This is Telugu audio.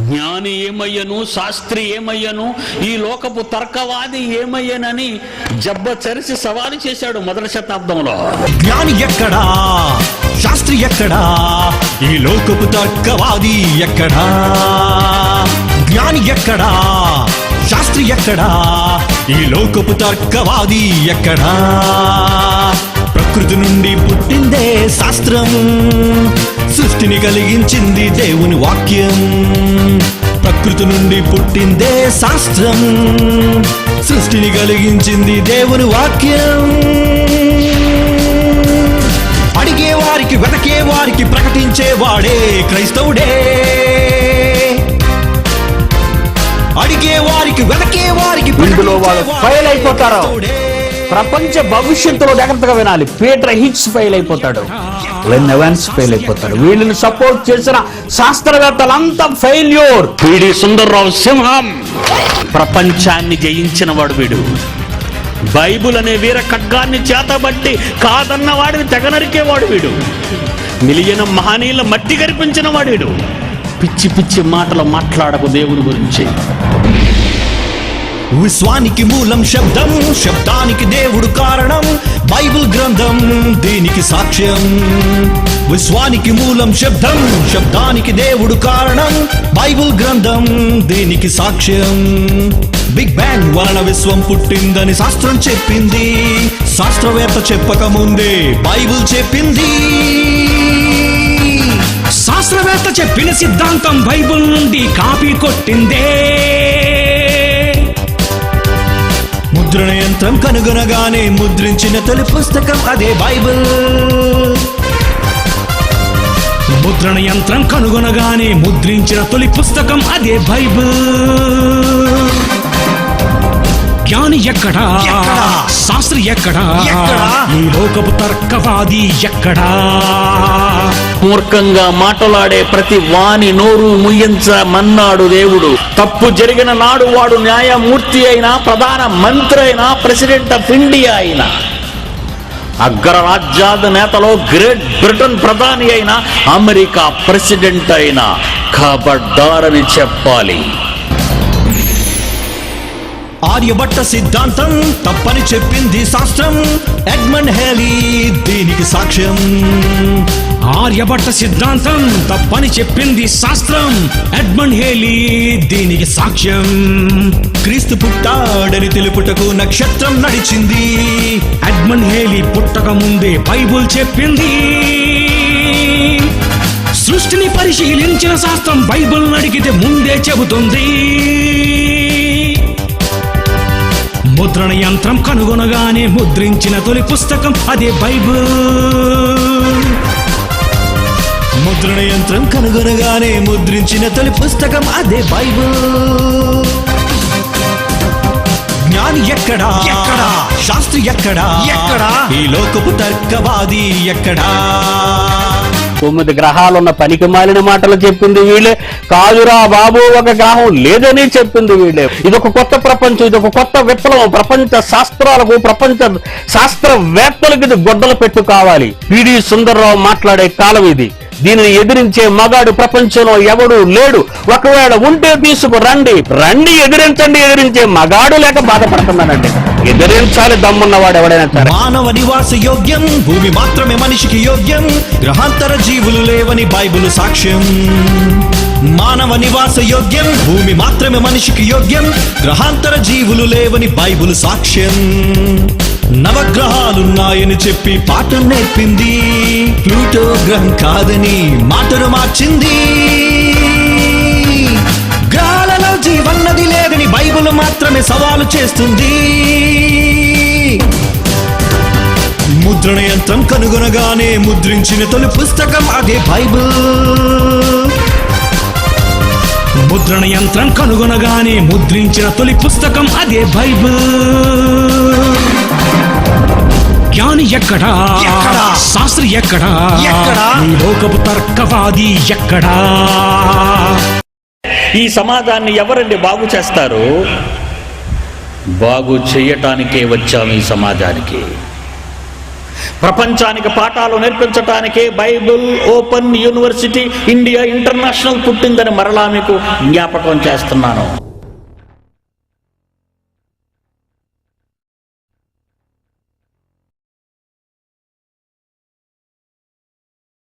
జ్ఞాని ఏమయ్యను శాస్త్రి ఏమయ్యను ఈ లోకపు తర్కవాది ఏమయ్యనని జబ్బ చరిసి సవాలు చేశాడు మొదటి శతాబ్దంలో. జ్ఞాని ఎక్కడా? శాస్త్రి ఎక్కడా? ఈ లోకపు తర్కవాది ఎక్కడా? జ్ఞాని ఎక్కడా? శాస్త్రి ఎక్కడా? ఈ లోకపు తర్కవాది ఎక్కడా? ప్రకృతి నుండి పుట్టిందే శాస్త్రం. సృష్టిని కలిగించింది దేవుని వాక్యం. ప్రకృతి నుండి పుట్టిందే శాస్త్రం. సృష్టిని కలిగించింది దేవుని వాక్యం. అడిగే వారికి వెతకే వారికి ప్రకటించే వాడే క్రైస్తవుడే. అడిగే వారికి వెతకే వారికి ఇందులో వాళ్ళు వాడే అయిపోతారు. ప్రపంచ భవిష్యత్తులో జాగ్రత్తగా వినాలి. పీటర్ హిట్స్ ఫెయిల్ అయిపోతాడు. లెన్ ఎవెన్స్ ఫెయిల్ అయిపోతాడు. వీళ్ళని సపోర్ట్ చేసిన శాస్త్రవేత్తలంతా ఫెయిల్యూర్ పిడి సుందర్రావు సింహం. ప్రపంచాన్ని జయించిన వాడు వీడు. బైబుల్ అనే వీర ఖడ్గాన్ని చేతబట్టి కాదన్న వాడిని తెగనరికేవాడు వీడు మిలియన మహనీయుల మట్టి కరిపించిన వాడు వీడు. పిచ్చి పిచ్చి మాటలు మాట్లాడకు దేవుని గురించి. విశ్వానికి మూలం శబ్దం శబ్దానికి దేవుడు కారణం బైబిల్ గ్రంథం దీనికి సాక్ష్యం. విశ్వానికి మూలం శబ్దం శబ్దానికి దేవుడు కారణం బైబిల్ గ్రంథం దీనికి సాక్ష్యం. బిగ్ బ్యాంగ్ వలన విశ్వం పుట్టిందని శాస్త్రం చెప్పింది శాస్త్రవేత్త చెప్పక ముందే బైబిల్ చెప్పింది. శాస్త్రవేత్త చెప్పిన సిద్ధాంతం బైబిల్ నుండి కాపీ కొట్టిందే. ముద్రణ యంత్రం కనుగొనగానే ముద్రించిన తొలి పుస్తకం అదే బైబిల్. ముద్రణ యంత్రం కనుగొనగానే ముద్రించిన తొలి పుస్తకం అదే బైబిల్. జ్ఞాని ఎక్కడా? శాస్త్రి ఎక్కడా? ఎక్కడా? ఈ లోకపు తర్కవాది ఎక్కడా? మూర్ఖంగా మాటలాడే ప్రతి వాని నోరు ముయ్యించమన్నాడు దేవుడు. తప్పు జరిగిన నాడు వాడు న్యాయమూర్తి అయినా ప్రధాన మంత్రి అయినా ప్రెసిడెంట్ ఆఫ్ ఇండియా అయినా. నేతలో గ్రేట్ బ్రిటన్ ప్రధాని అయినా అమెరికా ప్రెసిడెంట్ అయినా. ఖబర్దారని చెప్పాలి. ఆర్యభట్ట సిద్ధాంతం తప్పని చెప్పింది శాస్త్రం. ఎడ్మండ్ హేలీ దీనికి సాక్ష్యం. ఆర్యభట్ట సిద్ధాంతం తప్పని చెప్పింది శాస్త్రం. ఎడ్మండ్ హేలీ దీనికి సాక్ష్యం. క్రీస్తు పుట్టాడని తెలుపుటకు నక్షత్రం నడిచింది. ఎడ్మండ్ హేలీ పుట్టక ముందే బైబుల్ చెప్పింది. సృష్టిని పరిశీలించిన శాస్త్రం బైబుల్ నడిగితే ముందే చెబుతుంది. ముద్రణ యంత్రం కనుగొనగానే ముద్రించిన తొలి పుస్తకం అదే బైబుల్. ముద్రణ యంత్రం కనుగొనగానే ముద్రించిన తొలి పుస్తకం అదే బైబిల్. జ్ఞాని ఎక్కడా? ఎక్కడా? శాస్త్రి ఎక్కడా? ఎక్కడా? ఈ లోకపు తర్కవాది ఎక్కడా? తొమ్మిది గ్రహాలున్న పనికి మాలిన మాటలు చెప్పింది వీళ్ళే. కాదురా బాబు ఒక గ్రహం లేదని చెప్పింది వీళ్ళే. ఇదొక కొత్త ప్రపంచం ఇదొక కొత్త విప్లవం. ప్రపంచ శాస్త్రాలకు ప్రపంచ శాస్త్రవేత్తలకు ఇది గొడ్డలు పెట్టు కావాలి. పిడి సుందర్రావు మాట్లాడే కాలం ఇది. దీనిని ఎదిరించే మగాడు ప్రపంచంలో ఎవడు లేడు. ఒకవేళ ఉంటే తీసుకు రండి. రండి ఎదిరించండి ఎదిరించే మగాడు లేక బాధపడుతున్నానండి ఎదిరించాలి దమ్మున్నవాడు ఎవడైనా సరే. మానవ నివాస యోగ్యం భూమి మాత్రమే మనిషికి యోగ్యం గ్రహాంతర జీవులు లేవని బైబుల్ సాక్ష్యం. మానవ నివాస యోగ్యం భూమి మాత్రమే మనిషికి యోగ్యం గ్రహాంతర జీవులు లేవని బైబుల్ సాక్ష్యం. నవగ్రహాలున్నాయని చెప్పి పాఠం నేర్పింది. ప్లూటో గ్రహం కాదని మాటను మార్చింది. గ్రహాలలో జీవన్నది లేదని బైబుల్ మాత్రమే సవాలు చేస్తుంది. ముద్రణ యంత్రం కనుగొనగానే ముద్రించిన తొలి పుస్తకం అదే బైబుల్. ముద్రణ యంత్రం కనుగొనగానే ముద్రించిన తొలి పుస్తకం అదే బైబుల్. జ్ఞాని ఎక్కడా? శాస్త్రి ఎక్కడా? ఎక్కడా? ఈ లోకపు తర్కవాది ఎక్కడా? ఈ సమాజాన్ని ఎవరండి బాగు చేస్తారు? బాగు చేయటానికే వచ్చాము ఈ సమాజానికి. ప్రపంచానికి పాఠాలు నేర్పించటానికే Bible open university India international పుట్టిందని మరలా మీకు జ్ఞాపకం చేస్తున్నాను.